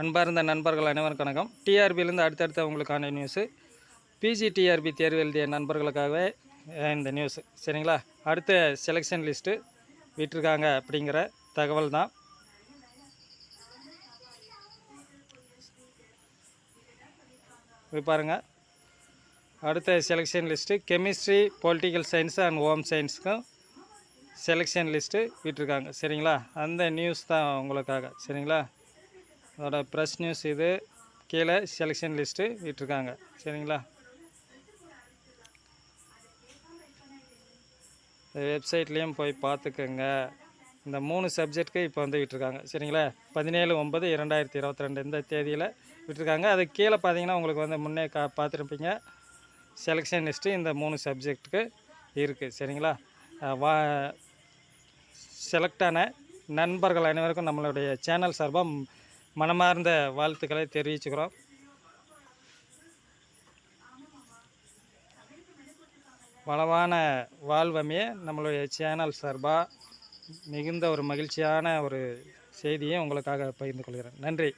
அன்பார்ந்த நண்பர்கள் அனைவரும் வணக்கம். டிஆர்பியிலேருந்து அடுத்தடுத்த உங்களுக்கான நியூஸு பிஜி டிஆர்பி தேர்வு எழுதிய நண்பர்களுக்காகவே இந்த நியூஸ் சரிங்களா? அடுத்த செலெக்ஷன் லிஸ்ட்டு விட்டிருக்காங்க அப்படிங்கிற தகவல் தான். பாருங்கள் அடுத்த selection list chemistry political science and home சயின்ஸுக்கும் selection list விட்டுருக்காங்க. சரிங்களா? அந்த நியூஸ் தான் உங்களுக்காக. சரிங்களா? அதோட ப்ரெஸ் நியூஸ் இது. கீழே செலெக்ஷன் லிஸ்ட்டு விட்டுருக்காங்க சரிங்களா? வெப்சைட்லேயும் போய் பார்த்துக்கோங்க இந்த மூணு சப்ஜெக்ட்க்கு இப்போ வந்து விட்டுருக்காங்க. சரிங்களா? பதினேழு ஒன்பது இரண்டாயிரத்தி இருபத்தி ரெண்டு இந்த தேதியில் விட்டுருக்காங்க. அது கீழே பார்த்தீங்கன்னா உங்களுக்கு வந்து முன்னே கா பார்த்துருப்பீங்க செலெக்ஷன் லிஸ்ட்டு இந்த மூணு சப்ஜெக்ட்டுக்கு இருக்குது சரிங்களா? வா செலக்டான நண்பர்கள் அனைவருக்கும் நம்மளுடைய சேனல் சார்பாக மனமார்ந்த வாழ்த்துக்களை தெரிவிச்சுக்கிறோம். வளவான வாழ்வமே நம்மளுடைய சேனல் சார்பாக மிகுந்த ஒரு மகிழ்ச்சியான ஒரு செய்தியை உங்களுக்காக பகிர்ந்து கொள்கிறேன். நன்றி.